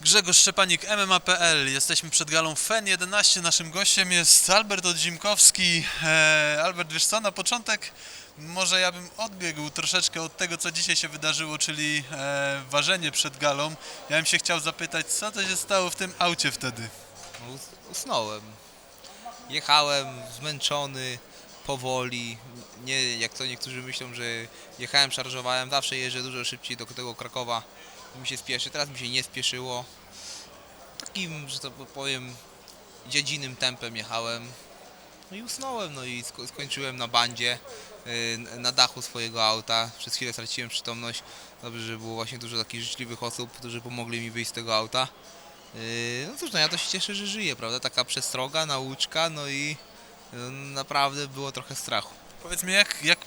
Grzegorz Szczepanik, MMA.pl. Jesteśmy przed galą FEN 11. Naszym gościem jest Albert Odzimkowski. E, Albert, wiesz co, na początek może ja bym odbiegł troszeczkę od tego, co dzisiaj się wydarzyło, czyli e, ważenie przed galą. Ja bym się chciał zapytać, co to się stało w tym aucie wtedy? No, us- Usnąłem. Jechałem zmęczony, powoli. Nie jak to niektórzy myślą, że jechałem, szarżowałem. Zawsze jeżdżę dużo szybciej do tego Krakowa. Mi się spieszy. Teraz mi się nie spieszyło. Takim, że to powiem, dziedzinnym tempem jechałem. No i usnąłem, no i sko- skończyłem na bandzie, yy, na dachu swojego auta. Przez chwilę straciłem przytomność. Dobrze, że było właśnie dużo takich życzliwych osób, którzy pomogli mi wyjść z tego auta. Yy, No cóż, no ja to się cieszę, że żyję, prawda? Taka przestroga, nauczka, no i no, naprawdę było trochę strachu. Powiedz mi, jak, jak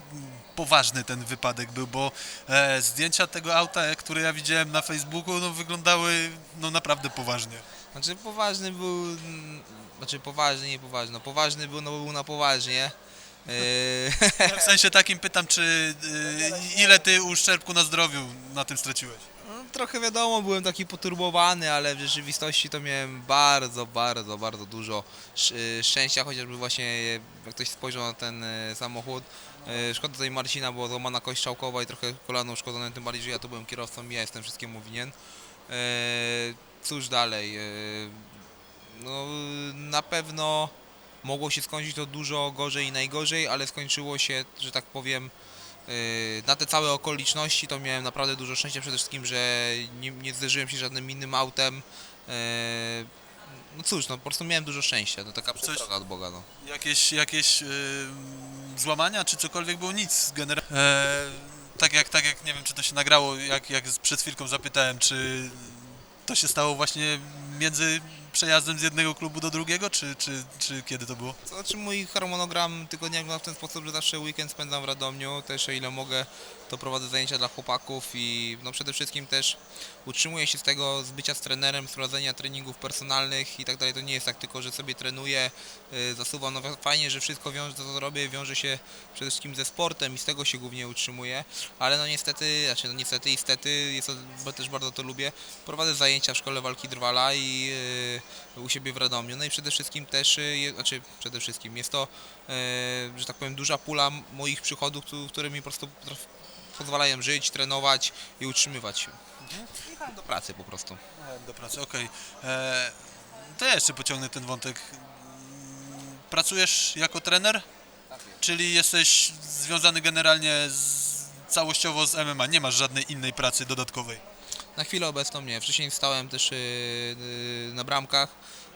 poważny ten wypadek był, bo e, zdjęcia tego auta, e, które ja widziałem na Facebooku, no, wyglądały no, naprawdę poważnie. Znaczy poważny był, znaczy poważny, nie poważny, no poważny był, no bo był na poważnie. Yy, W sensie takim pytam, czy e, ile ty uszczerbku na zdrowiu na tym straciłeś? Trochę wiadomo, byłem taki poturbowany, ale w rzeczywistości to miałem bardzo, bardzo, bardzo dużo yy, szczęścia, chociażby właśnie jak ktoś spojrzał na ten yy, samochód. Yy, Szkoda tutaj Marcina, była złamana kość strzałkowa i trochę kolano uszkodzone, tym bardziej, że ja tu byłem kierowcą i ja jestem wszystkiemu winien. Cóż dalej? No, na pewno mogło się skończyć to dużo gorzej i najgorzej, ale skończyło się, że tak powiem, na te całe okoliczności to miałem naprawdę dużo szczęścia, przede wszystkim, że nie, nie zderzyłem się żadnym innym autem. Yy, No cóż, no po prostu miałem dużo szczęścia, to taka przestroga od Boga. No. Jakieś, jakieś e, złamania, czy cokolwiek było? Nic generalnie. E, tak, jak, tak jak, nie wiem, czy to się nagrało, jak, jak przed chwilką zapytałem, czy to się stało właśnie między przejazdem z jednego klubu do drugiego, czy, czy, czy kiedy to było? Znaczy mój harmonogram tygodnia wygląda w ten sposób, że zawsze weekend spędzam w Radomiu, też o ile mogę to prowadzę zajęcia dla chłopaków i no przede wszystkim też utrzymuję się z tego z bycia z trenerem, z prowadzenia treningów personalnych i tak dalej. To nie jest tak tylko, że sobie trenuję, yy, zasuwam. No fajnie, że wszystko wiąże, to co robię, wiąże się przede wszystkim ze sportem i z tego się głównie utrzymuję, ale no niestety, znaczy no niestety i stety, jest to, bo też bardzo to lubię, prowadzę zajęcia w szkole walki drwala i yy, u siebie w Radomiu. No i przede wszystkim też, yy, je, znaczy przede wszystkim jest to, yy, że tak powiem, duża pula moich przychodów, któ- które mi po prostu pozwalają żyć, trenować i utrzymywać się. Jechałem do pracy po prostu. Do pracy, okej. E, To ja jeszcze pociągnę ten wątek. Pracujesz jako trener? Czyli jesteś związany generalnie z, całościowo z MMA, nie masz żadnej innej pracy dodatkowej. Na chwilę obecną nie. Wcześniej stałem też yy, yy, na bramkach,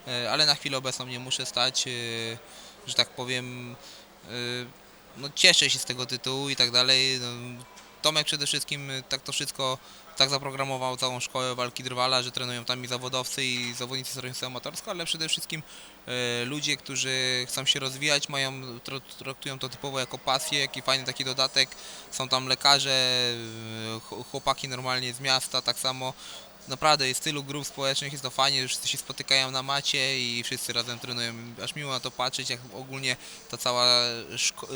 yy, ale na chwilę obecną nie muszę stać, że tak powiem. No cieszę się z tego tytułu i tak dalej. No, Tomek przede wszystkim tak to wszystko tak zaprogramował całą szkołę walki drwala, że trenują tam i zawodowcy i zawodnicy trenują sobie amatorsko, ale przede wszystkim e, ludzie, którzy chcą się rozwijać, mają, tr- traktują to typowo jako pasję, jaki fajny taki dodatek. Są tam lekarze, e, ch- chłopaki normalnie z miasta, tak samo. Naprawdę jest tylu grup społecznych, jest to fajnie, że wszyscy się spotykają na macie i wszyscy razem trenują. Aż miło na to patrzeć, jak ogólnie ta cała,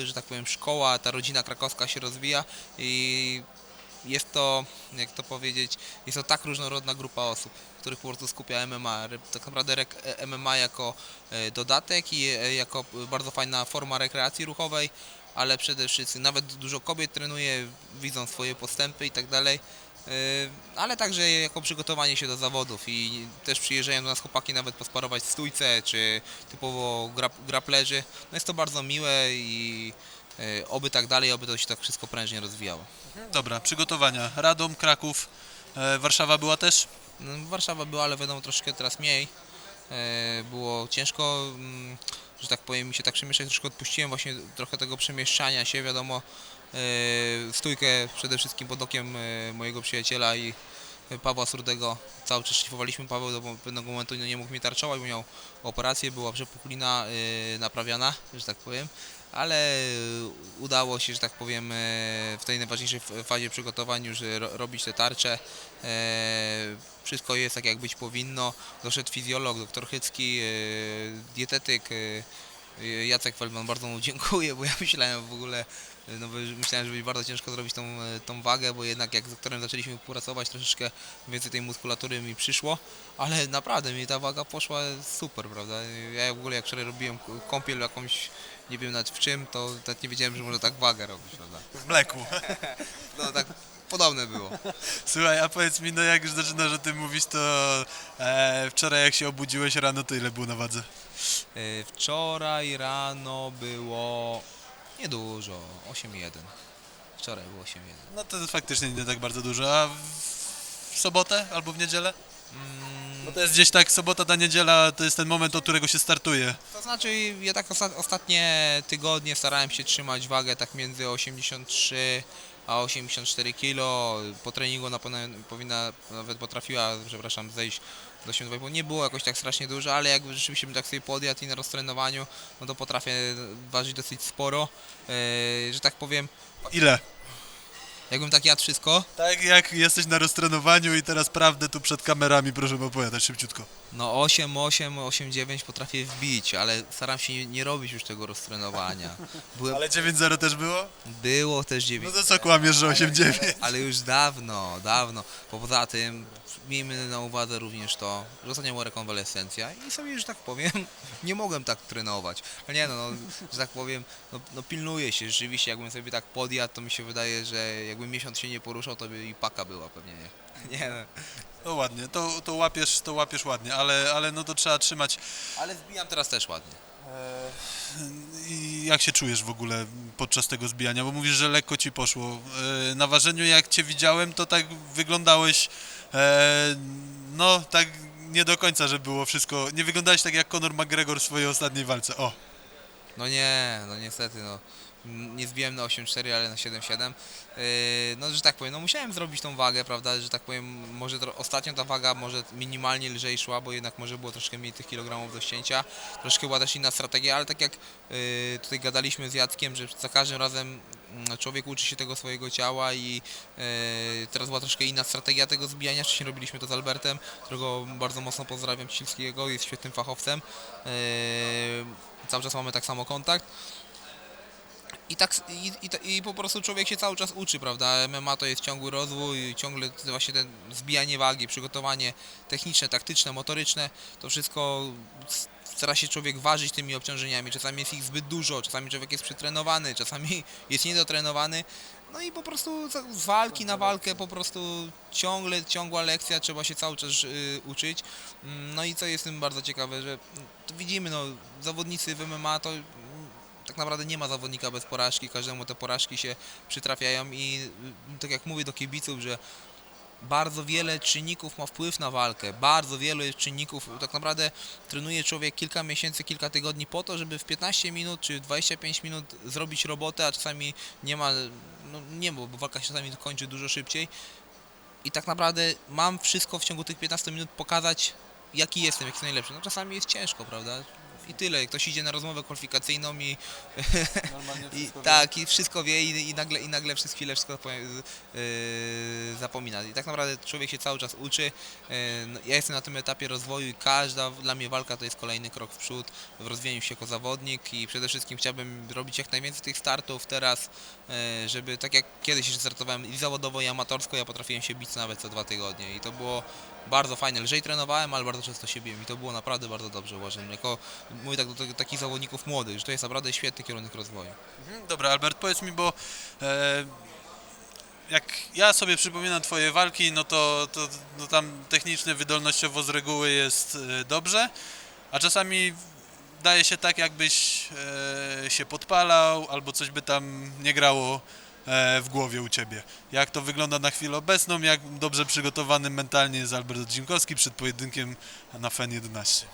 że tak powiem, szkoła, ta rodzina krakowska się rozwija i jest to, jak to powiedzieć, jest to tak różnorodna grupa osób, których po prostu skupia MMA. Tak naprawdę e, MMA jako e, dodatek i e, jako bardzo fajna forma rekreacji ruchowej, ale przede wszystkim nawet dużo kobiet trenuje, widzą swoje postępy i tak dalej. Ale także jako przygotowanie się do zawodów i też przyjeżdżają do nas chłopaki nawet posparować w stójce czy typowo grap, graplerzy. No jest to bardzo miłe i oby tak dalej, oby to się tak wszystko prężnie rozwijało. Dobra, przygotowania. Radom, Kraków, e, Warszawa była też? No, Warszawa była, ale wiadomo troszkę teraz mniej. E, Było ciężko, mm, że tak powiem, mi się tak przemieszczać, troszkę odpuściłem właśnie trochę tego przemieszczania się, wiadomo, e, stójkę przede wszystkim pod okiem mojego przyjaciela i Pawła Surdego. Cały czas szlifowaliśmy Paweł do pewnego momentu nie mógł mnie tarczować, bo miał operację, była przepuchlina e, naprawiana, że tak powiem, ale udało się, że tak powiem, e, w tej najważniejszej fazie przygotowań już e, ro- robić te tarcze. E, Wszystko jest tak jak być powinno. Doszedł fizjolog, doktor Chycki, e, dietetyk, e, e, Jacek Feldman, bardzo mu dziękuję, bo ja myślałem w ogóle no myślałem, że będzie bardzo ciężko zrobić tą, e, tą wagę, bo jednak jak z doktorem zaczęliśmy pracować, troszeczkę więcej tej muskulatury mi przyszło, ale naprawdę mi ta waga poszła super, prawda? Ja w ogóle jak wczoraj robiłem kąpiel jakąś, nie wiem nawet w czym, to nawet nie wiedziałem, że można tak wagę robić, prawda? W mleku. No tak podobne było. Słuchaj, a powiedz mi, no jak już zaczynasz o tym mówić, to e, wczoraj jak się obudziłeś rano, to ile było na wadze? E, Wczoraj rano było niedużo, 8,1. Wczoraj było 8,1. No to faktycznie nie tak bardzo dużo, a w, w sobotę albo w niedzielę? Bo to jest gdzieś tak, sobota, ta niedziela, to jest ten moment, od którego się startuje. To znaczy, ja tak osta- ostatnie tygodnie starałem się trzymać wagę tak między 83 a 84 kg. Po treningu na pewno powinna, nawet potrafiła, przepraszam, zejść do 82,5. Nie było jakoś tak strasznie dużo, ale jak rzeczywiście bym tak sobie podjadł i na roztrenowaniu, no to potrafię ważyć dosyć sporo. Yy, że tak powiem, Ile? Jakbym tak jadł wszystko, Tak jak jesteś na roztrenowaniu i teraz prawdę tu przed kamerami, proszę opowiadać szybciutko. No 8, 8, 8, 9 potrafię wbić, ale staram się nie- nie robić już tego roztrenowania. Byłem, Ale 9-0 też było? było też 9. No to co kłamiesz, że 8-9? Ale już dawno, dawno. Bo poza tym miejmy na uwadze również to, że ostatnio była rekonwalescencja i sobie, że tak powiem, nie mogłem tak trenować. No nie no, no że tak powiem, no, no pilnuję się rzeczywiście, jakbym sobie tak podjadł, to mi się wydaje, że jakbym miesiąc się nie poruszał, to by i paka była pewnie, nie? Nie no. To ładnie, to, to, łapiesz, to łapiesz ładnie, ale, ale no to trzeba trzymać. Ale zbijam teraz też ładnie. I jak się czujesz w ogóle podczas tego zbijania? Bo mówisz, że lekko ci poszło. E, Na ważeniu jak cię widziałem, to tak wyglądałeś, e, no tak nie do końca, że było wszystko, nie wyglądałeś tak jak Conor McGregor w swojej ostatniej walce. O, No nie, no niestety, no. Nie zbiłem na 8,4, ale na 7,7. Yy, no, że tak powiem, no musiałem zrobić tą wagę, prawda, że tak powiem, może ostatnio ta waga może minimalnie lżej szła, bo jednak może było troszkę mniej tych kilogramów do ścięcia. Troszkę była też inna strategia, ale tak jak yy, tutaj gadaliśmy z Jackiem, że za każdym razem mm, człowiek uczy się tego swojego ciała i yy, teraz była troszkę inna strategia tego zbijania. Wcześniej robiliśmy to z Albertem, którego bardzo mocno pozdrawiam Cielskiego, jest świetnym fachowcem. Cały czas mamy tak samo kontakt. I, tak, i, i, I po prostu człowiek się cały czas uczy, prawda? MMA to jest ciągły rozwój, ciągle właśnie ten zbijanie wagi, przygotowanie techniczne, taktyczne, motoryczne, to wszystko stara się człowiek ważyć tymi obciążeniami. Czasami jest ich zbyt dużo, czasami człowiek jest przetrenowany, czasami jest niedotrenowany. No i po prostu z walki na walkę po prostu ciągle, ciągła lekcja, trzeba się cały czas y, uczyć. Mm, No i co jest tym bardzo ciekawe, że mm, widzimy, no, zawodnicy w MMA to tak naprawdę nie ma zawodnika bez porażki, każdemu te porażki się przytrafiają i y, tak jak mówię do kibiców, że bardzo wiele czynników ma wpływ na walkę, bardzo wiele czynników, tak naprawdę trenuje człowiek kilka miesięcy, kilka tygodni po to, żeby w 15 minut czy 25 minut zrobić robotę, a czasami nie ma, no nie bo walka się czasami kończy dużo szybciej i tak naprawdę mam wszystko w ciągu tych 15 minut pokazać, jaki jestem, jaki jestem najlepszy. No czasami jest ciężko, prawda? I tyle. Ktoś idzie na rozmowę kwalifikacyjną i, i tak, i wszystko wie i, i, nagle, i nagle przez chwilę wszystko yy, zapomina. I tak naprawdę człowiek się cały czas uczy. Yy, no, ja jestem na tym etapie rozwoju i każda dla mnie walka to jest kolejny krok w przód w rozwijaniu się jako zawodnik i przede wszystkim chciałbym robić jak najwięcej tych startów teraz, yy, żeby tak jak kiedyś startowałem i zawodowo i amatorsko, ja potrafiłem się bić nawet co dwa tygodnie i to było bardzo fajne. Lżej trenowałem, ale bardzo często się biłem i to było naprawdę bardzo dobrze uważam. Jako, mówię tak do takich zawodników młodych, że to jest naprawdę świetny kierunek rozwoju. Mhm, Dobra, Albert, powiedz mi, bo e, jak ja sobie przypominam Twoje walki, no to, to no tam technicznie, wydolnościowo z reguły jest e, dobrze, a czasami daje się tak, jakbyś e, się podpalał, albo coś by tam nie grało w głowie u Ciebie. Jak to wygląda na chwilę obecną, jak dobrze przygotowany mentalnie jest Albert Dziękowski przed pojedynkiem na FEN 11?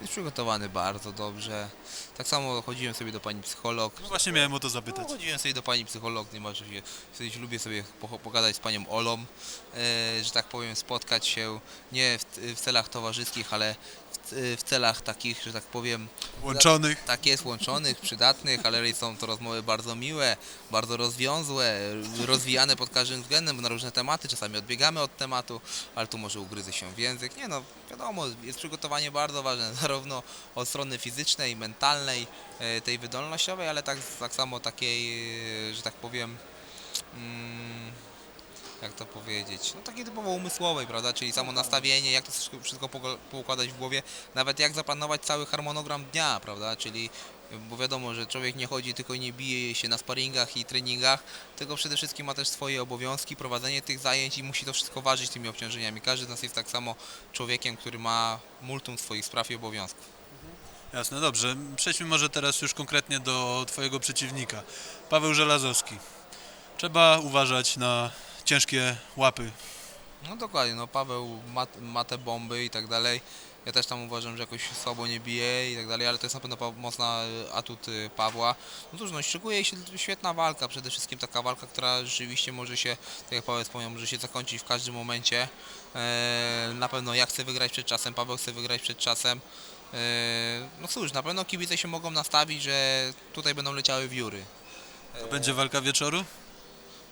Jest przygotowany bardzo dobrze. Tak samo chodziłem sobie do pani psycholog. No właśnie miałem o to No, zapytać. chodziłem sobie do pani psycholog, nie ma że się, sobie lubię sobie po- pogadać z panią Olą, e, że tak powiem, spotkać się nie w, w celach towarzyskich, ale w, w celach takich, że tak powiem, Łączonych. tak jest, łączonych, przydatnych, ale są to rozmowy bardzo miłe, bardzo rozwiązłe, rozwijane pod każdym względem na różne tematy, czasami odbiegamy od tematu, ale tu może ugryzę się w język. Nie no, wiadomo, jest przygotowanie bardzo ważne, zarówno od strony fizycznej, mentalnej, e, tej wydolnościowej, ale tak, tak samo takiej, e, że tak powiem, mm, jak to powiedzieć, no takiej typowo umysłowej, prawda, czyli samo nastawienie, jak to wszystko- poukładać w głowie, nawet jak zaplanować cały harmonogram dnia, prawda, czyli bo wiadomo, że człowiek nie chodzi tylko nie bije się na sparingach i treningach, tylko przede wszystkim ma też swoje obowiązki, prowadzenie tych zajęć i musi to wszystko ważyć tymi obciążeniami. Każdy z nas jest tak samo człowiekiem, który ma multum swoich spraw i obowiązków. Jasne, dobrze. Przejdźmy może teraz już konkretnie do Twojego przeciwnika. Paweł Żelazowski. Trzeba uważać na ciężkie łapy. No dokładnie, no Paweł ma, ma te bomby i tak dalej. Ja też tam uważam, że jakoś słabo nie bije i tak dalej, ale to jest na pewno mocna y, atut y, Pawła. No cóż, no szykuje się świetna walka, przede wszystkim taka walka, która rzeczywiście może się, tak jak Paweł wspomniał, może się zakończyć w każdym momencie. E, na pewno ja chcę wygrać przed czasem, Paweł chce wygrać przed czasem. E, no cóż, na pewno kibice się mogą nastawić, że tutaj będą leciały wióry. To będzie walka wieczoru?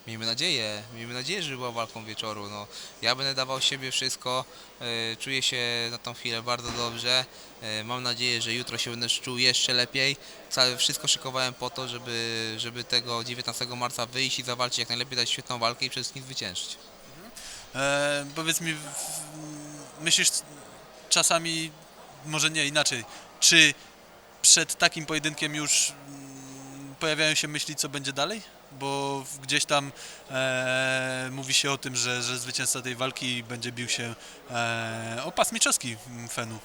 Miejmy nadzieję, miejmy nadzieję, że była walką wieczoru. No, ja będę dawał siebie wszystko, e, czuję się na tą chwilę bardzo dobrze. E, mam nadzieję, że jutro się będę czuł jeszcze lepiej. Całe wszystko szykowałem po to, żeby, żeby tego 19 marca wyjść i zawalczyć jak najlepiej, dać świetną walkę i przede wszystkim zwyciężyć. E, powiedz mi, myślisz czasami, może nie inaczej, czy przed takim pojedynkiem już mm, pojawiają się myśli, co będzie dalej? Bo gdzieś tam e, mówi się o tym, że, że zwycięzca tej walki będzie bił się e, o pas mistrzowski mm, Fenu.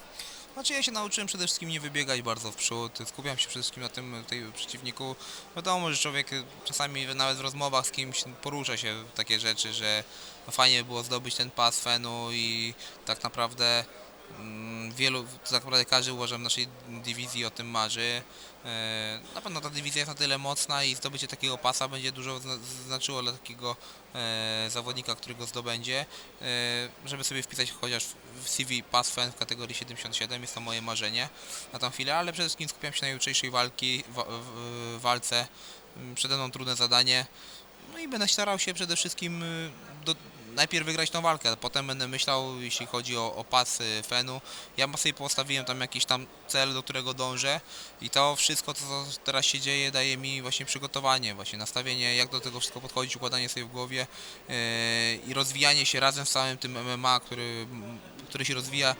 Znaczy ja się nauczyłem przede wszystkim nie wybiegać bardzo w przód, skupiam się przede wszystkim na tym tej przeciwniku. Wiadomo, że człowiek y, czasami nawet w rozmowach z kimś porusza się takie rzeczy, że fajnie było zdobyć ten pas Fenu i tak naprawdę wielu, tak naprawdę każdy uważam w naszej dywizji o tym marzy. E, Na pewno ta dywizja jest na tyle mocna i zdobycie takiego pasa będzie dużo zna- znaczyło dla takiego e, zawodnika, który go zdobędzie. E, żeby sobie wpisać chociaż w CV pas fan w kategorii 77, jest to moje marzenie na tą chwilę, ale przede wszystkim skupiam się na jutrzejszej walki, walce. Mm, Przede mną trudne zadanie. No i będę starał się przede wszystkim y, do, najpierw wygrać tą walkę, potem będę myślał, jeśli chodzi o, o pas Fenu. Ja sobie postawiłem tam jakiś tam cel, do którego dążę i to wszystko, co teraz się dzieje, daje mi właśnie przygotowanie, właśnie nastawienie, jak do tego wszystko podchodzić, układanie sobie w głowie yy, i rozwijanie się razem z całym tym MMA, który, który się rozwija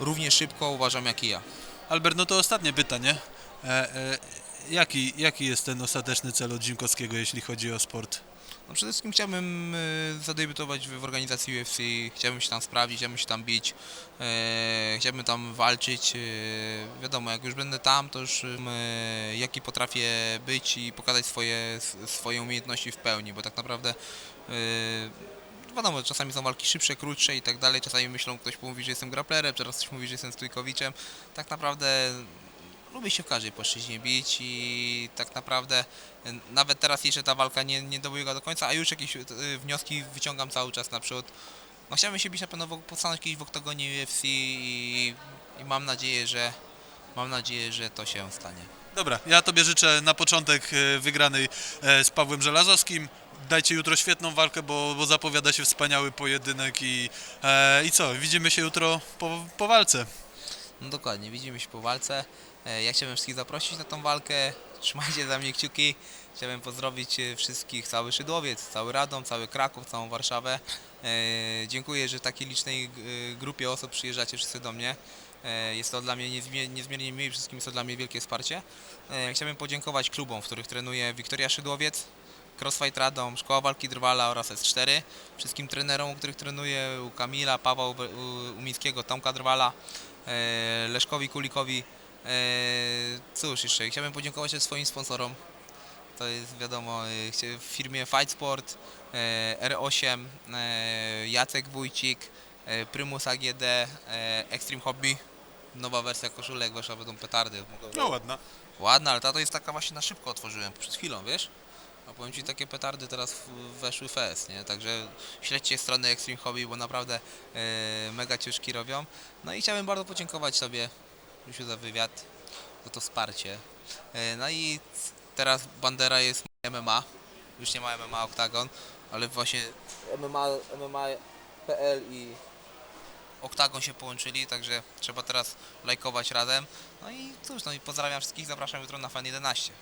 równie szybko, uważam, jak i ja. Albert, no to ostatnie pytanie. E, e, jaki, jaki jest ten ostateczny cel od Zimkowskiego, jeśli chodzi o sport? No przede wszystkim chciałbym y, zadebiutować w, organizacji UFC, chciałbym się tam sprawdzić, chciałbym się tam bić, e, chciałbym tam walczyć. E, wiadomo, jak już będę tam, to już jaki potrafię być i pokazać swoje, swoje umiejętności w pełni, bo tak naprawdę e, wiadomo, czasami są walki szybsze, krótsze i tak dalej, czasami myślą, ktoś mówi, że jestem grapplerem, teraz ktoś mówi, że jestem stójkowiczem. Tak naprawdę lubię się w każdej płaszczyźnie bić i tak naprawdę nawet teraz jeszcze ta walka nie, nie dobiega do końca, a już jakieś e, wnioski wyciągam cały czas naprzód. No chciałbym się bić na pewno, postanąć kiedyś w oktagonie UFC i, i mam nadzieję, że mam nadzieję, że to się stanie. Dobra, ja Tobie życzę na początek e, wygranej e, z Pawłem Żelazowskim. Dajcie jutro świetną walkę, bo, bo zapowiada się wspaniały pojedynek i, e, i co, widzimy się jutro po, po walce. No dokładnie, widzimy się po walce. E, Ja chciałbym wszystkich zaprosić na tą walkę. Trzymajcie za mnie kciuki. Chciałbym pozdrowić e, wszystkich, cały Szydłowiec, cały Radom, cały Kraków, całą Warszawę. E, Dziękuję, że w takiej licznej grupie osób przyjeżdżacie wszyscy do mnie. Jest to dla mnie niezmie- niezmiernie miłe, wszystkim jest to dla mnie wielkie wsparcie. Chciałbym podziękować klubom, w których trenuje Wiktoria Szydłowiec, Crossfight Radom, Szkoła Walki Drwala oraz S4. Wszystkim trenerom, u których trenuję, u Kamila, Pawła Umińskiego, Tomka Drwala, Leszkowi Kulikowi. E, Cóż, jeszcze chciałbym podziękować też swoim sponsorom. To jest wiadomo, e, w firmie Fight Sport, e, R8, e, Jacek Wójcik, e, Prymus AGD, e, Extreme Hobby. Nowa wersja koszulek weszła, będą petardy. No ładna. Ładna, ale ta to jest taka właśnie na szybko otworzyłem przed chwilą, wiesz? A powiem Ci, takie petardy teraz weszły fest, nie? Także śledźcie strony Extreme Hobby, bo naprawdę e, mega ciężki robią. No i chciałbym bardzo podziękować Tobie, Misiu, za wywiad, za to wsparcie. E, no i teraz Bandera jest MMA, już nie ma MMA Octagon, ale właśnie MMA, MMA.pl i Octagon się połączyli, także trzeba teraz lajkować razem. No i cóż, no i pozdrawiam wszystkich, zapraszam jutro na Fan 11.